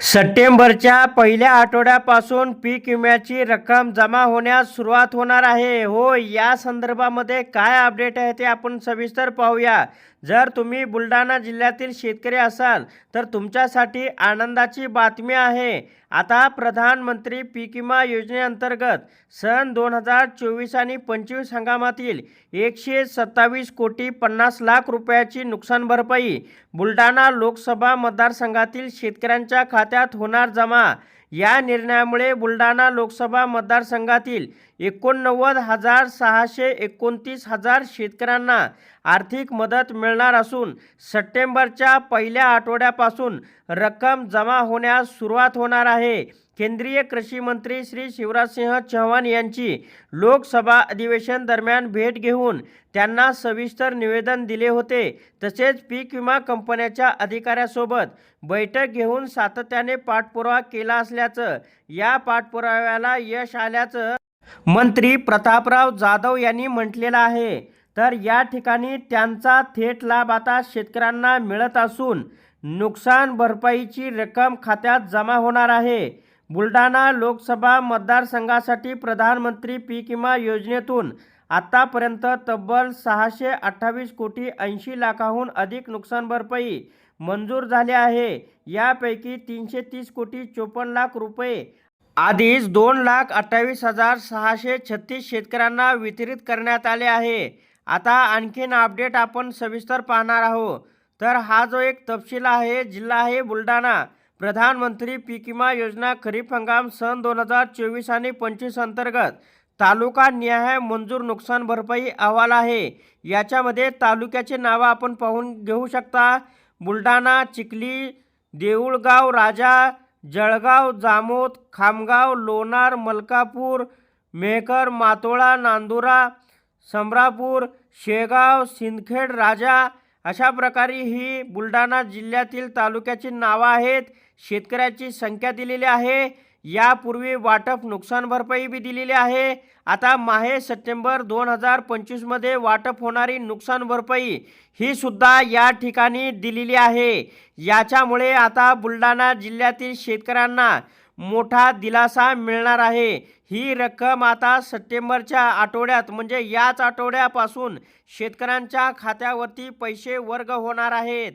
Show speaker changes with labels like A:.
A: सप्टेंबरच्या पहिल्या आठवड्यापासून पीक विम्याची रक्कम जमा होण्यास सुरुवात होणार आहे. हो या संदर्भामध्ये काय अपडेट आहे ते आपण सविस्तर पाहूया. जर तुम्ही बुलढाणा जिल्ह्यातील शेतकरी असाल तर तुमच्यासाठी आनंदाची बातमी आहे. आता प्रधानमंत्री पीक विमा योजनेअंतर्गत सन दोन हजार चोवीस आणि पंचवीस हंगामातील एकशे सत्तावीस कोटी पन्नास लाख रुपयाची नुकसान भरपाई बुलढाणा लोकसभा मतदारसंघातील शेतकऱ्यांच्या खात्यात होणार जमा. या निर्णयामुळे बुलढाणा लोकसभा मतदारसंघातील एकोणनव्वद हजार सहाशे एकोणतीस हजार शेतकऱ्यांना आर्थिक मदत मिळणार असून सप्टेंबरच्या पहिल्या आठवड्यापासून रक्कम जमा होण्यास सुरुवात होणार आहे. केंद्रीय कृषी मंत्री श्री शिवराजसिंह चौहान यांची लोकसभा अधिवेशन दरम्यान भेट घेऊन त्यांना सविस्तर निवेदन दिले होते. तसेच पीक विमा कंपन्याच्या अधिकाऱ्यासोबत बैठक घेऊन सातत्याने पाठपुरावा केला असल्याचं या पाठपुराव्याला यश आल्याचं मंत्री प्रतापराव जाधव यांनी म्हटलेलं आहे. तर या ठिकाणी त्यांचा थेट लाभ आता शेतकऱ्यांना मिळत असून नुकसान भरपाईची रक्कम खात्यात जमा होणार आहे. बुलढाणा लोकसभा मतदारसंघासाठी प्रधानमंत्री पीक विमा योजनेतून आतापर्यंत तब्बल सहाशे अठ्ठावीस कोटी ऐंशी लाखाहून अधिक नुकसान भरपाई मंजूर झाले आहे. यापैकी तीनशे तीस कोटी चोपन्न लाख रुपये आधीच दोन लाख अठ्ठावीस हजार सहाशे छत्तीस शेतकऱ्यांना वितरित करण्यात आले आहे. आता आणखीन अपडेट आपण सविस्तर पाहणार आहोत. तर हा जो एक तपशील आहे जिल्हा आहे बुलढाणा. प्रधानमंत्री पीक विमा योजना खरीप हंगाम सन दोन हजार चोवीस आणि पंचवीस अंतर्गत तालुका न्याय मंजूर नुकसान भरपाई अहवाल आहे. याच्यामध्ये तालुक्याचे नावं आपण पाहून घेऊ शकता. बुलढाणा चिखली देऊळगाव राजा जळगाव जामोद खामगाव लोणार मलकापूर मेहकर मातोळा नांदुरा समरापूर शेगाव सिंदखेड राजा अशा प्रकारे ही बुलढाणा जिल्ह्यातील तालुक्याची नावं आहेत शेतकऱ्याची संख्या दिलेली आहे यापूर्वी वाटप नुकसान भरपाई बी दिलेली आहे. आता माहे सप्टेंबर दोन हजार पंचवीसमध्ये वाटप होणारी नुकसान भरपाई ही सुद्धा या ठिकाणी दिलेली आहे. याच्यामुळे आता बुलढाणा जिल्ह्यातील शेतकऱ्यांना मोठा दिलासा मिळणार आहे. ही रक्कम आता सप्टेंबरच्या आठवड्यात म्हणजे याच आठवड्यापासून शेतकऱ्यांच्या खात्यावरती पैसे वर्ग होणार आहेत.